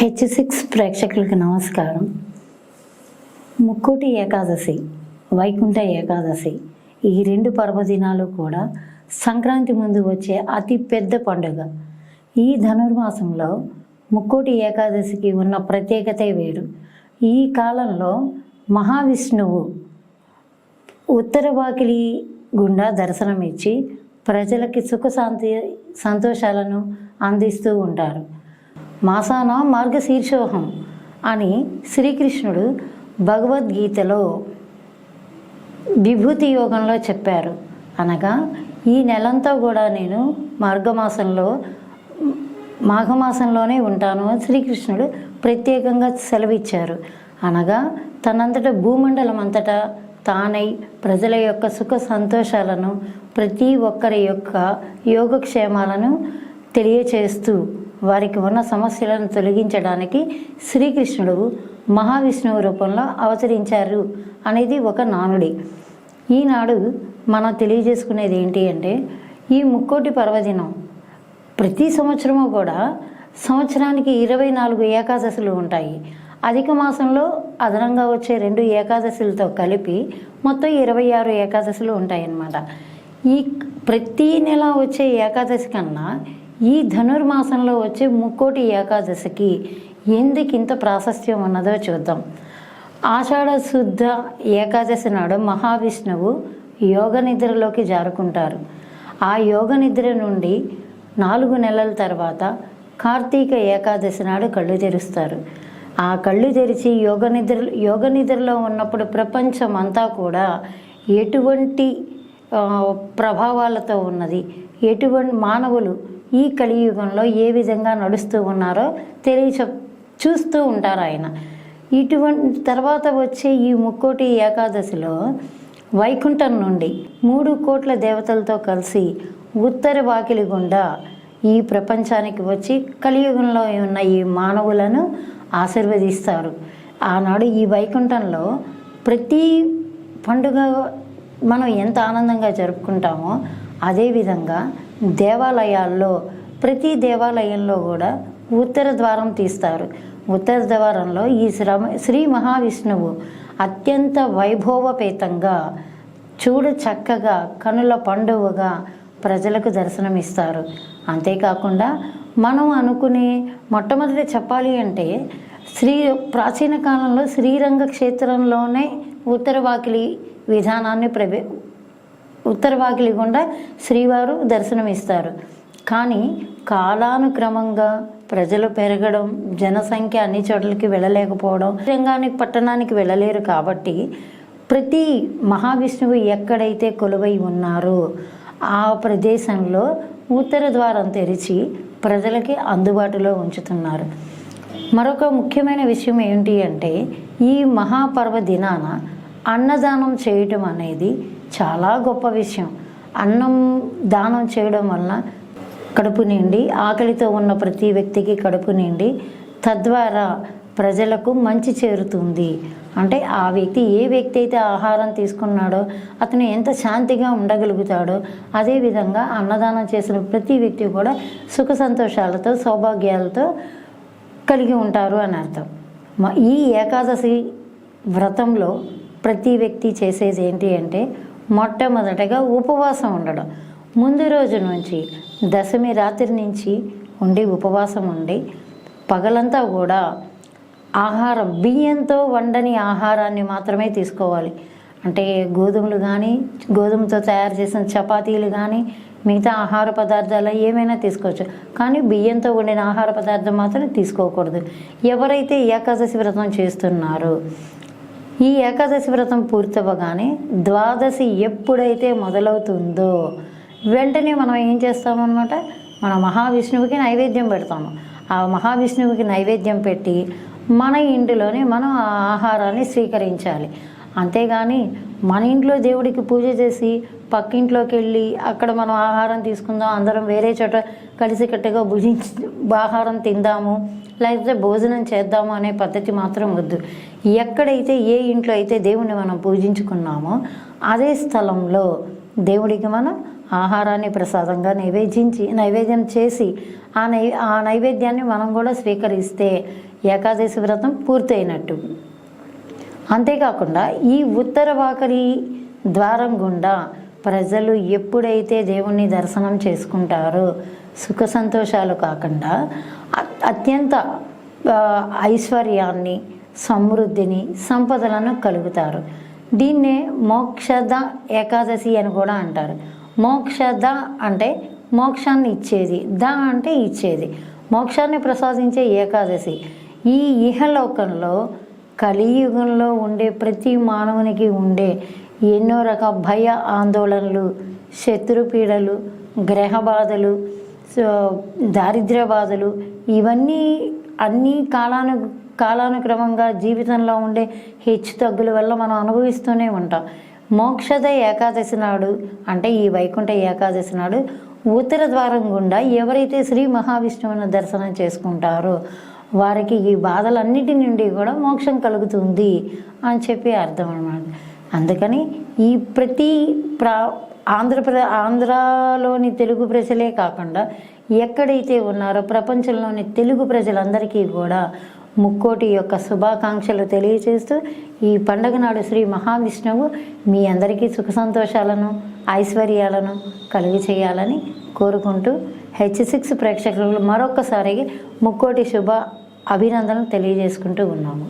H six ప్రేక్షకులకు నమస్కారం. ముక్కోటి ఏకాదశి వైకుంఠ ఏకాదశి ఈ రెండు పర్వదినాలు కూడా సంక్రాంతి ముందు వచ్చే అతి పెద్ద పండుగ. ఈ ధనుర్మాసంలో ముక్కోటి ఏకాదశికి ఉన్న ప్రత్యేకతే వేరు. ఈ కాలంలో మహావిష్ణువు ఉత్తర వాకిలి గుండా దర్శనమిచ్చి ప్రజలకి సుఖశాంతి సంతోషాలను అందిస్తూ ఉంటారు. మాసాన మార్గశీర్షోహం అని శ్రీకృష్ణుడు భగవద్గీతలో విభూతి యోగంలో చెప్పారు. అనగా ఈ నెలంతా కూడా నేను మార్గమాసంలో మాఘమాసంలోనే ఉంటాను అని శ్రీకృష్ణుడు ప్రత్యేకంగా సెలవిచ్చారు. అనగా తనంతట భూమండలం అంతటా తానై ప్రజల యొక్క సుఖ సంతోషాలను ప్రతి ఒక్కరి యొక్క యోగక్షేమాలను తెలియచేస్తూ వారికి ఉన్న సమస్యలను తొలగించడానికి శ్రీకృష్ణుడు మహావిష్ణువు రూపంలో అవతరించారు అనేది ఒక నానుడి. ఈనాడు మనం తెలియజేసుకునేది ఏంటి అంటే ఈ ముక్కోటి పర్వదినం ప్రతి సంవత్సరము కూడా సంవత్సరానికి ఇరవై నాలుగు ఏకాదశులు ఉంటాయి. అధిక మాసంలో అదనంగా వచ్చే రెండు ఏకాదశులతో కలిపి మొత్తం ఇరవై ఆరు ఏకాదశులు ఉంటాయన్నమాట. ఈ ప్రతి నెల వచ్చే ఏకాదశి కన్నా ఈ ధనుర్మాసంలో వచ్చే ముక్కోటి ఏకాదశికి ఎందుకు ఇంత ప్రాశస్త్యం ఉన్నదో చూద్దాం. ఆషాఢ శుద్ధ ఏకాదశి నాడు మహావిష్ణువు యోగ నిద్రలోకి జారుకుంటారు. ఆ యోగ నిద్ర నుండి నాలుగు నెలల తర్వాత కార్తీక ఏకాదశి నాడు కళ్ళు తెరుస్తారు. ఆ కళ్ళు తెరిచి యోగ నిద్ర యోగ నిద్రలో ఉన్నప్పుడు ప్రపంచం అంతా కూడా ఎటువంటి ప్రభావాలతో ఉన్నది ఎటువంటి మానవులు ఈ కలియుగంలో ఏ విధంగా నడుస్తూ ఉన్నారో తెలియ చూస్తూ ఉంటారు ఆయన. ఇటువంటి తర్వాత వచ్చే ఈ ముక్కోటి ఏకాదశిలో వైకుంఠం నుండి మూడు కోట్ల దేవతలతో కలిసి ఉత్తర వాకిలి గుండా ఈ ప్రపంచానికి వచ్చి కలియుగంలో ఉన్న ఈ మానవులను ఆశీర్వదిస్తారు. ఆనాడు ఈ వైకుంఠంలో ప్రతి పండుగ మనం ఎంత ఆనందంగా జరుపుకుంటామో అదేవిధంగా దేవాలయాల్లో ప్రతి దేవాలయంలో కూడా ఉత్తర ద్వారం తీస్తారు. ఉత్తర ద్వారంలో ఈ శ్రమ శ్రీ మహావిష్ణువు అత్యంత వైభవపేతంగా చూడ చక్కగా కనుల పండువగా ప్రజలకు దర్శనమిస్తారు. అంతేకాకుండా మనం అనుకునే మొట్టమొదటి చెప్పాలి అంటే శ్రీ ప్రాచీన కాలంలో శ్రీరంగ క్షేత్రంలోనే ఉత్తరవాకిలి విధానాన్ని ప్రవే ఉత్తర వాకిలి గుండా శ్రీవారు దర్శనమిస్తారు. కానీ కాలానుక్రమంగా ప్రజలు పెరగడం జనసంఖ్య అన్ని చోట్లకి వెళ్ళలేకపోవడం రంగానికి పట్టణానికి వెళ్ళలేరు కాబట్టి ప్రతి మహావిష్ణువు ఎక్కడైతే కొలువై ఉన్నారో ఆ ప్రదేశంలో ఉత్తర ద్వారం తెరిచి ప్రజలకి అందుబాటులో ఉంచుతున్నారు. మరొక ముఖ్యమైన విషయం ఏంటి అంటే ఈ మహాపర్వ దినాన అన్నదానం చేయటం అనేది చాలా గొప్ప విషయం. అన్నం దానం చేయడం వలన కడుపు నిండి ఆకలితో ఉన్న ప్రతి వ్యక్తికి కడుపు నిండి తద్వారా ప్రజలకు మంచి చేరుతుంది. అంటే ఆ వ్యక్తి ఏ వ్యక్తి అయితే ఆహారం తీసుకున్నాడో అతను ఎంత శాంతిగా ఉండగలుగుతాడో అదేవిధంగా అన్నదానం చేసిన ప్రతి వ్యక్తి కూడా సుఖ సంతోషాలతో సౌభాగ్యాలతో కలిగి ఉంటారు అని అర్థం. ఈ ఏకాదశి వ్రతంలో ప్రతి వ్యక్తి చేసేది ఏంటి అంటే మొట్టమొదటగా ఉపవాసం ఉండడం. ముందు రోజు నుంచి దశమి రాత్రి నుంచి ఉండి ఉపవాసం ఉండి పగలంతా కూడా ఆహారం బియ్యంతో వండని ఆహారాన్ని మాత్రమే తీసుకోవాలి. అంటే గోధుమలు కానీ గోధుమతో తయారు చేసిన చపాతీలు కానీ మిగతా ఆహార పదార్థాలు ఏమైనా తీసుకోవచ్చు. కానీ బియ్యంతో వండిన ఆహార పదార్థం మాత్రం తీసుకోకూడదు. ఎవరైతే ఏకాదశి వ్రతం చేస్తున్నారో ఈ ఏకాదశి వ్రతం పూర్తవ్వగానే ద్వాదశి ఎప్పుడైతే మొదలవుతుందో వెంటనే మనం ఏం చేస్తామన్నమాట మన మహావిష్ణువుకి నైవేద్యం పెడతాము. ఆ మహావిష్ణువుకి నైవేద్యం పెట్టి మన ఇంటిలోనే మనం ఆ ఆహారాన్ని స్వీకరించాలి. అంతేగాని మన ఇంట్లో దేవుడికి పూజ చేసి పక్కింట్లోకి వెళ్ళి అక్కడ మనం ఆహారం తీసుకుందాం అందరం వేరే చోట కలిసికట్టుగా భుజించి ఆహారం తిందాము లేకపోతే భోజనం చేద్దాము అనే పద్ధతి మాత్రం వద్దు. ఎక్కడైతే ఏ ఇంట్లో అయితే దేవుణ్ణి మనం పూజించుకున్నామో అదే స్థలంలో దేవుడికి మనం ఆహారాన్ని ప్రసాదంగా నైవేద్యించి నైవేద్యం చేసి ఆ నై ఆ నైవేద్యాన్ని మనం కూడా స్వీకరిస్తే ఏకాదశి వ్రతం పూర్తయినట్టు. అంతేకాకుండా ఈ ఉత్తర వాకరి ద్వారం గుండా ప్రజలు ఎప్పుడైతే దేవుణ్ణి దర్శనం చేసుకుంటారో సుఖ సంతోషాలు కాకుండా అత్యంత ఐశ్వర్యాన్ని సమృద్ధిని సంపదలను కలుగుతారు. దీన్నే మోక్షద ఏకాదశి అని కూడా అంటారు. మోక్షద అంటే మోక్షాన్ని ఇచ్చేది. ద అంటే ఇచ్చేది. మోక్షాన్ని ప్రసాదించే ఏకాదశి. ఈ ఇహలోకంలో కలియుగంలో ఉండే ప్రతి మానవునికి ఉండే ఎన్నో రకాల భయ ఆందోళనలు శత్రుపీడలు గ్రహ బాధలు దారిద్ర్య బాధలు ఇవన్నీ అన్ని కాలాను కాలానుక్రమంగా జీవితంలో ఉండే హెచ్చు తగ్గుల వల్ల మనం అనుభవిస్తూనే ఉంటాం. మోక్షద ఏకాదశి నాడు అంటే ఈ వైకుంఠ ఏకాదశి నాడు ఉత్తర ద్వారం గుండా ఎవరైతే శ్రీ మహావిష్ణువుని దర్శనం చేసుకుంటారో వారికి ఈ బాధలన్నిటి నుండి కూడా మోక్షం కలుగుతుంది అని చెప్పి అర్థం అన్నమాట. అందుకని ఈ ప్రతి ప్రా ఆంధ్రప్రదే ఆంధ్రాలోని తెలుగు ప్రజలే కాకుండా ఎక్కడైతే ఉన్నారో ప్రపంచంలోని తెలుగు ప్రజలందరికీ కూడా ముక్కోటి యొక్క శుభాకాంక్షలు తెలియజేస్తూ ఈ పండగ నాడు శ్రీ మహావిష్ణువు మీ అందరికీ సుఖ సంతోషాలను ఐశ్వర్యాలను కలుగు చేయాలని కోరుకుంటూ హెచ్ సిక్స్ ప్రేక్షకులు మరొకసారి ముక్కోటి శుభ అభినందనలు తెలియజేసుకుంటూ ఉన్నాము.